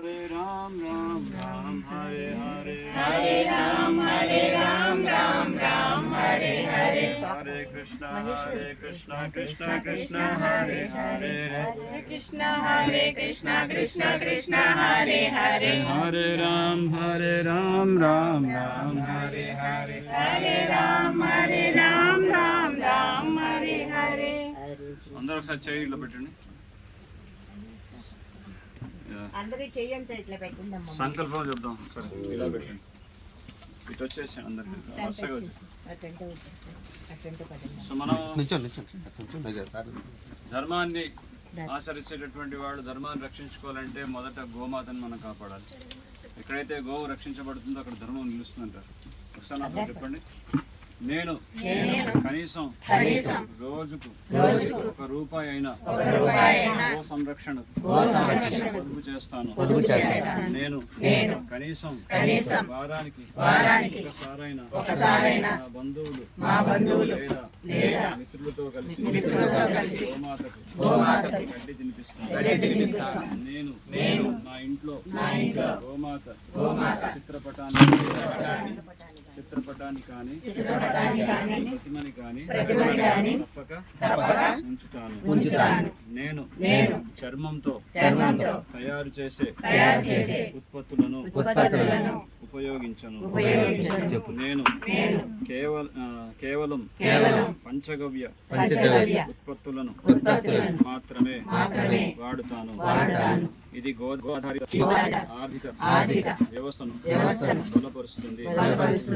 హరే రామ్ రామ్ రామ్ హరే హరే హరే రామ హరే రామ రామ రామ హరే హరే హరే కృష్ణ హరే కృష్ణ కృష్ణ కృష్ణ హరే హరే కృష్ణ హరే కృష్ణ కృష్ణ కృష్ణ హరే హరే హరే రామ్ హరే రామ్ రామ్ రామ్ హరే హరే హరే రామ హరే రామ రామ రామ హరే హరే అందరూ ఒకసారి చేయి ఇట్లా పెట్టండి యా. అందరూ చెయ్యంటే ఇట్లా పెట్టిందమ్మా సంకల్పం చెప్దాం సరే ఇలా పెట్టండి. ఇటు వచ్చేసి అందరికి వరుసగా వచ్చేసి. సో మనం ధర్మాన్ని ఆచరించేటటువంటి వాడు ధర్మాన్ని రక్షించుకోవాలంటే మొదట గోమాతను మనం కాపాడాలి. ఎక్కడైతే గోవు రక్షించబడుతుందో అక్కడ ధర్మం నిలుస్తుందంటారు. ఒకసారి చెప్పండి. నేను కనీసం రోజుకు ఒక రూపాయి అయినా గో సంరక్షణ పొదుపు చేస్తాను. నేను కనీసం వారానికి ఒకసారైనా నా బంధువులు మా బంధువులు లేదా మిత్రులతో కలిసి గోమాతకు గడ్డి తినిపిస్తాను. నేను నేను నా ఇంట్లో గోమాత చిత్రపటాన్ని చిత్రపటాన్ని కానీ ప్రతిమని కానీ తప్పక ఉంచుతాను. నేను నేను చర్మంతో తయారు చేసే ఉత్పత్తులను ఉపయోగించను. నేను కేవలం కేవలం పంచగవ్య ఉత్పత్తులను మాత్రమే వాడుతాను. ఇది గో గోధారిత ఆర్థిక వ్యవస్థను బలపరుస్తుంది.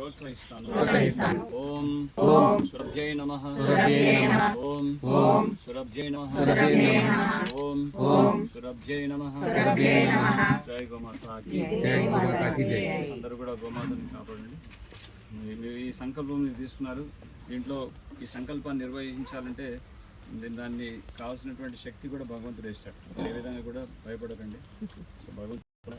ప్రోత్సహిస్తాను. ఓం ఓం సురభ్యై నమ. ఓం ఓం సురభ్యై నమ. ఓం ఓం సురభ్యై నమ. జై గోమాత జై గోమాతాకి జై. అందరూ కూడా గోమాతని కాపాడండి. మీరు ఈ సంకల్పం తీసుకున్నారు. దీంట్లో ఈ సంకల్పాన్ని నిర్వహించాలంటే దాన్ని కావాల్సినటువంటి శక్తి కూడా భగవంతుడు ఇస్తాడు ఏ విధంగా కూడా భయపడకండి. భగవంతుడు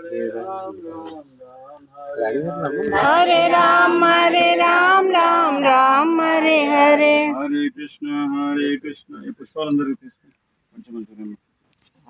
రామ్ హరే రామ్ రామ్ రామ్ హరే హరే రామ హరే రామ రామ రామ హరే హరే. హరే కృష్ణ హరే కృష్ణ. ఈ పుష్పాలందరికీ తీసుకుని కొంచెం కొంచెం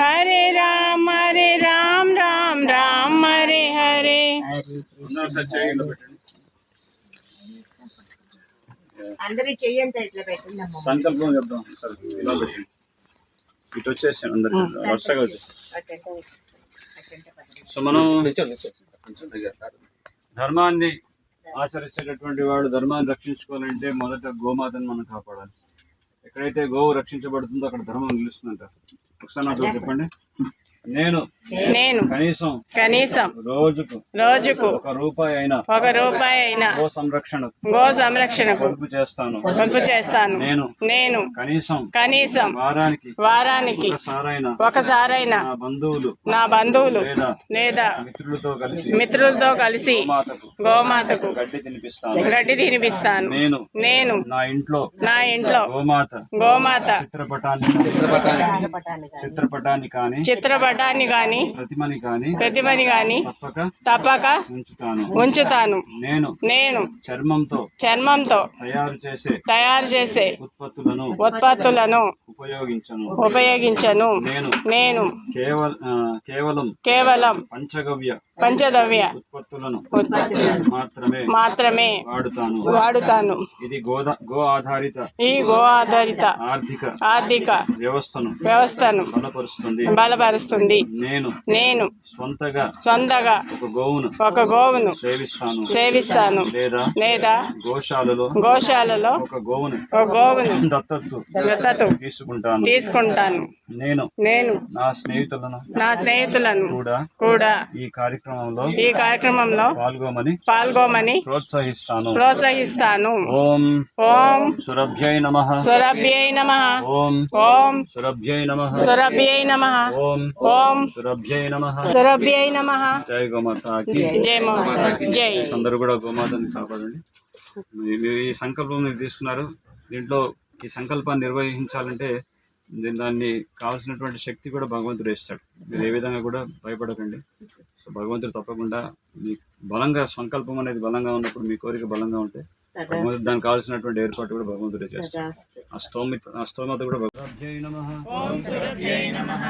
హరే రామ హరే రామ రామ రామ హరే హరే అందరూ పెట్టండి ఇట్లా పెట్టిందమ్మా సంకల్పం చెప్దాం సరే ఇలా పెట్టండి. ఇటు వచ్చేసి వరుసగా వచ్చేసి. సో మనం ధర్మాన్ని ఆచరించేటటువంటి వాడు ధర్మాన్ని రక్షించుకోవాలంటే మొదట గోమాతను మనం కాపాడాలి. ఎక్కడైతే గోవు రక్షించబడుతుందో అక్కడ ధర్మం నిలుస్తుందంట ఒకసారి నాతో చెప్పండి నేను. నేను. కనీసం కనీసం. రోజుకు. రోజుకు. ఒక రూపాయి అయినా. ఒక రూపాయి అయినా. గో సంరక్షణ గో సంరక్షణకు. పొదుపు చేస్తాను. పొదుపు చేస్తాను. నేను. నేను. కనీసం. కనీసం. వారానికి. వారానికి. ఒకసారైనా. ఒకసారైనా. నా బంధువులు. నా బంధువులు. లేదా లేదా మిత్రులతో కలిసి. మిత్రులతో కలిసి గోమాతకు. గోమాతకు గడ్డి తినిపిస్తాను. గడ్డి తినిపిస్తాను. నేను. నేను. నా ఇంట్లో. నా ఇంట్లో. గోమాత. గోమాత. చిత్రపటాన్ని. చిత్రపటాన్ని చిత్రపటాన్ని కానీ. చిత్రపటాన్ని పటాన్ని గాని ప్రతిమని కాని ప్రతిమని గాని తప్పక తప్పక ఉంచుతాను. ఉంచుతాను. నేను నేను చర్మంతో చర్మంతో తయారు చేసే తయారు చేసే ఉత్పత్తులను ఉత్పత్తులను ఉపయోగించను. ఉపయోగించను. నేను నేను కేవలం కేవలం పంచగవ్య పంచదవ్య మాత్రమే మాత్రమే వాడుతాను. వాడుతాను. ఇది గో ఆధారిత ఈ గో ఆధారిత ఆర్థిక ఆర్థిక వ్యవస్థను వ్యవస్థను బలపరుస్తుంది. బలపరుస్తుంది. నేను నేను స్వంతగా సొంతగా ఒక గోవును ఒక గోవును సేవిస్తాను. సేవిస్తాను. లేదా లేదా గోశాలలో గోశాలలో ఒక గోవును ఒక గోవును దత్తత్తు దత్తత తీసుకుంటాను. తీసుకుంటాను. నేను నేను నా స్నేహితులను నా స్నేహితులను కూడా కూడా ఈ కార్యక్రమంలో ఈ కార్యక్రమంలో పాల్గొమని పాల్గొమని ప్రోత్సహిస్తాను. ప్రోత్సహిస్తాను. ఓం ఓం సురభ్యై నమ. సురభ్యై నమ. ఓం ఓం సురభ్యై నమ. సురభ్యై నమ. ఓం ఓం సురభ్యై నమ. సురభ్యై నమ. జై గోమాతకి జై మాత జై అందరూ కూడా గోమాతని కాపాడండి. మీరు ఈ సంకల్పం మీరు తీసుకున్నారు. దీంట్లో ఈ సంకల్పాన్ని నిర్వహించాలంటే దీని దాన్ని కావాల్సినటువంటి శక్తి కూడా భగవంతుడు ఇస్తాడు. మీరు ఏ విధంగా కూడా భయపడకండి. భగవంతుడు తప్పకుండా మీ బలంగా సంకల్పం అనేది బలంగా ఉన్నప్పుడు మీ కోరిక బలంగా ఉంటే భగవంతుడు దానికి కావాల్సినటువంటి ఏర్పాటు కూడా భగవంతుడే చేస్తాడు. ఆ స్తోమత కూడా నమః. ఓం సురభ్యై నమః.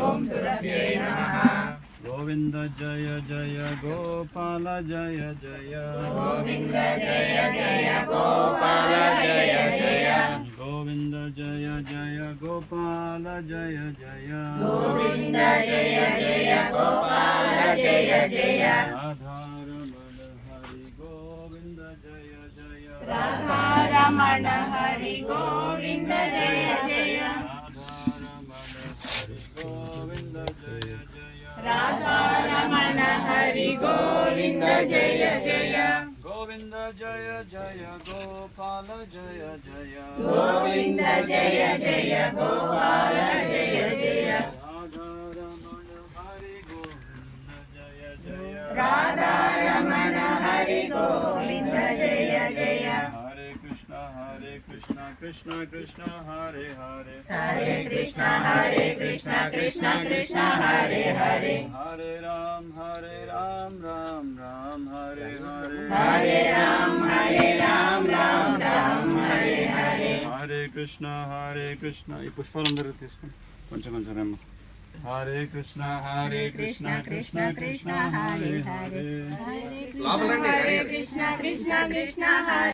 ఓం సురభ్యై నమః. गोविंद जय जय गोपाल जय जय गोविंद जय जय गोपाल जय जय गोविंद जय जय गोपाल जय जय गोविंद जय जय गोपाल जय जय आधार मन हरि गोविंद जय जय राधारमण हरि गोविंद जय जय आधार मन हरि गोविन्द राधा रमण हरि गोविंद जय जय। गोविंद जय जय गोपाल जय जय। गोविंद जय जय गोपाल जय जय। राधा रमन हरि गोविंद जय जय। राधा रमन हरि गोविंद जय जय। कृष्णा कृष्णा कृष्णा हरे हरे हरे कृष्णा हरे कृष्णा कृष्णा कृष्णा हरे हरे हरे राम हरे राम राम राम हरे हरे हरे राम हरे राम राम राम हरे हरे हरे कृष्णा हरे कृष्णा ये पुष्पांजलि तीसरी कौनसे कौनसे नाम हरे कृष्णा हरे कृष्णा कृष्णा कृष्णा हरे हरे हरे कृष्णा कृष्णा कृष्णा कृष्णा हरे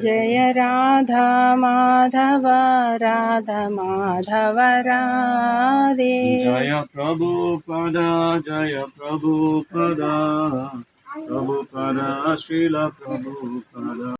जय राधा माधव राधा माधव राधे। जय प्रभु पद जय प्रभु पद। प्रभु पद शिल प्रभु पद।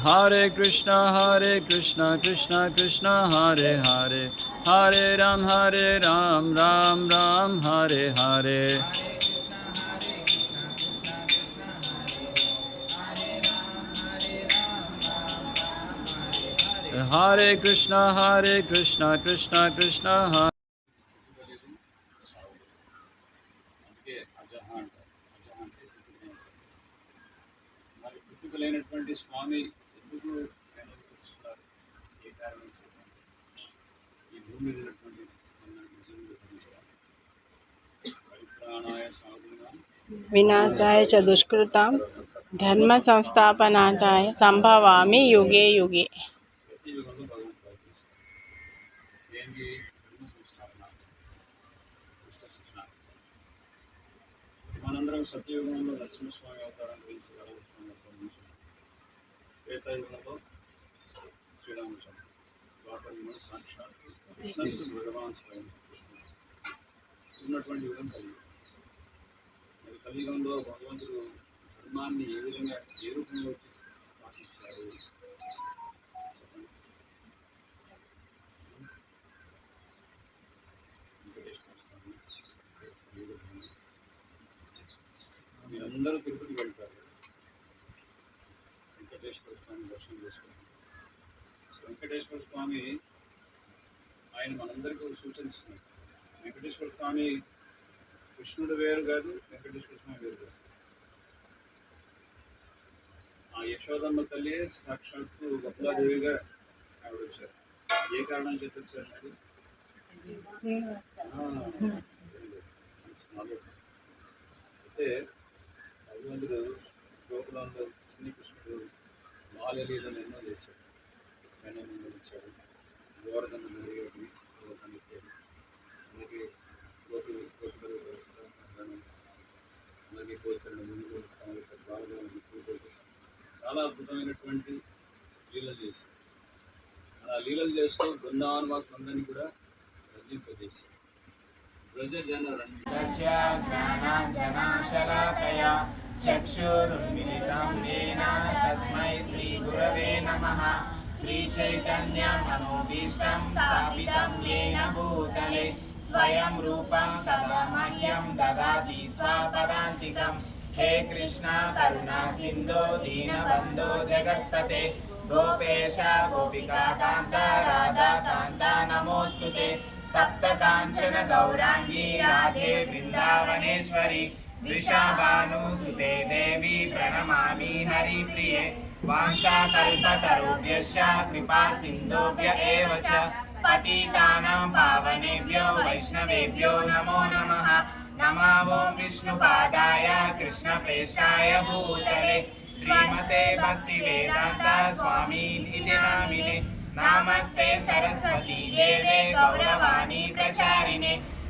Krishna, Hare Krishna, Krishna Krishna, Hare Hare, Hare Ram, Hare Ram, Ram Ram, Hare Hare. Hare Krishna, Hare Krishna, Krishna Krishna, Hare. అందుకే అజహ అంటారు అజహ అంటే పుట్టుక మరి పుట్టుక లేనటువంటి స్వామి ఎందుకు వెనక్కి వస్తున్నారు ఏ కారణం చేత ఈ భూమి మీద ఉన్నటువంటి మన నిజంగా గుర్తించాలి పరిప్రాణాయ సాధుగా వినాశాయ చ దుష్కృతాం ధర్మ సంస్థాపనార్థాయ సంభవామి యుగే యుగే ప్రతి యుగంలో భగవంతుడు ప్రయత్నిస్తారు దేనికి ధర్మ సంస్థాపన దుష్ట శిక్షణ మనందరం సత్యయుగంలో నరసింహస్వామి అవతారం గురించి కలవస్వామి శ్రీరామచంద్ర ద్వాపరయుగం సాక్షాత్ కృష్ణస్తు భగవాన్ స్వయం కృష్ణుడు ఉన్నటువంటి యుగం కలియుగం మరి కలియుగంలో భగవంతుడు ధర్మాన్ని ఏ విధంగా ఏ రూపంలో వచ్చి స్థాపించారు మీరందరూ తిరుపతి వెళ్తారు. స్వామి దర్శనం చేసుకున్నాం సో వెంకటేశ్వర స్వామి ఆయన మనందరికీ ఒక సూచన వెంకటేశ్వర స్వామి కృష్ణుడు వేరు కాదు వెంకటేశ్వర స్వామి వేరు కాదు. ఆ యశోదమ్మ తల్లి సాక్షాత్తు గొప్పలాదేవిగా ఆవిడ వచ్చారు ఏ కారణం చెప్పారు వచ్చారు అయితే భగవంతుడు గోకులంలో శ్రీకృష్ణుడు ఆలలీలను ఎన్నో చేశాడు. వెన్నముందు అలాగే గోపి గోపికలు అలాగే గోచరణ ముందు తన యొక్క పూజలు చాలా అద్భుతమైనటువంటి లీలలు చేశాడు. అలా లీలలు చేస్తూ బృందావన వాసులందరినీ కూడా రచింపజేశాడు. ప్రజ జన రండి चक्षुरुन्मिलितं येन तस्मै श्रीगुरवे नमः श्रीचैतन्यमनोभीष्टं स्थापितं येन भूतले स्वयं रूपं तदा मह्यं ददाति स्वपदान्तिकं हे कृष्ण करुणा सिन्धो दीनबन्धो जगत्पते गोपेश गोपिकान्त राधाकान्त नमोऽस्तु ते तप्तकाञ्चन गौराङ्गी राधे वृन्दावनेश्वरि वृषाभानुसुते देवी प्रणमामि हरिप्रिये। वाञ्छाकल्पतरुभ्यश्च कृपा सिन्धुभ्य एव च। पतितानां पावनेभ्यो वैष्णवेभ्यो नमो नमः। नमो विष्णुपादाय कृष्णप्रेष्ठाय भूतले। श्रीमते भक्तिवेदान्त स्वामी इति नामिने। नमस्ते सरस्वती देवे गौरवाणी प्रचारिणे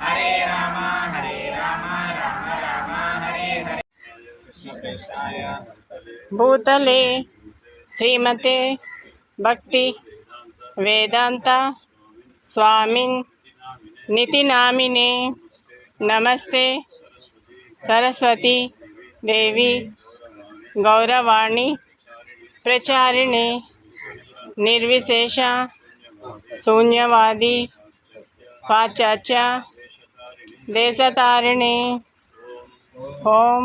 हरे रामा हरे रामा, राम, रामा, हरे हरे। भूतले, श्रीमते, भक्ति, वेदांता स्वामी नीति नामिने नमस्ते, सरस्वती देवी, गौरवाणी, प्रचारिणे, निर्विशेष, शून्यवादी पाचाचा देशतारिणे। ओम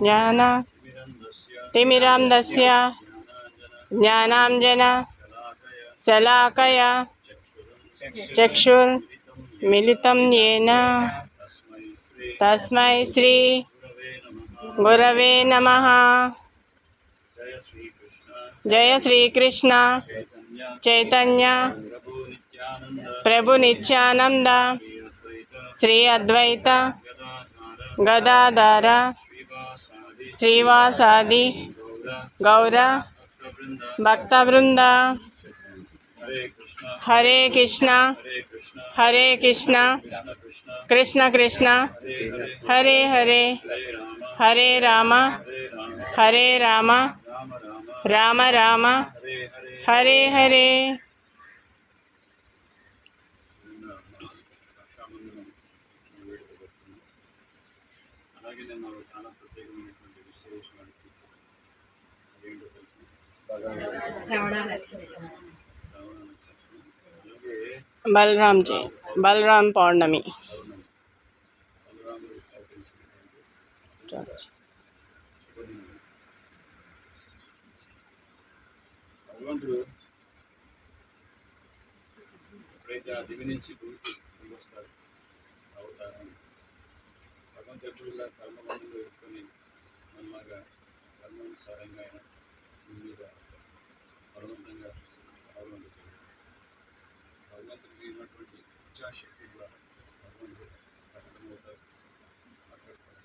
ज्ञान तिमिरां दस्य ज्ञानाञ्जना शलाकया चक्षुर्मिलितं येन। तस्मै श्री गुरवे नमः। जय श्री कृष्ण चैतन्य प्रभु नित्यानंद श्री अद्वैत गदाधर श्रीवासादि गौर भक्तवृंद हरे कृष्णा हरे कृष्णा, कृष्ण कृष्ण, हरे हरे हरे राम हरे राम राम राम, हरे हरे। శ్రవణ నక్షత్రం శ్రావణ నక్షత్రం అలాగే బలరామ్ జీ బలరామ్ పౌర్ణమి పౌర్ణమి బలరాముడు అవతరించినటువంటి శుభదినం. భగవంతుడు ఎప్పుడైతే ఆ దివి నుంచి భూమికి దిగి వస్తాడు అవతారం భగవంతుడు ఎప్పుడు ఇలా కర్మబంధంలో ఎత్తుకొని నమ్మగా కర్మానుసారంగా ఆయన భూమి మీద బలవంతంగా అవలంబించాడు భగవంతుడికి ఉన్నటువంటి ఇచ్ఛాశక్తి ద్వారా భగవంతుడు ప్రకటమవుతారు మాట్లాడతారు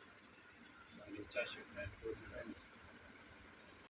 దాని ఇచ్ఛాశక్తి ఆయన కోరిన ఆయన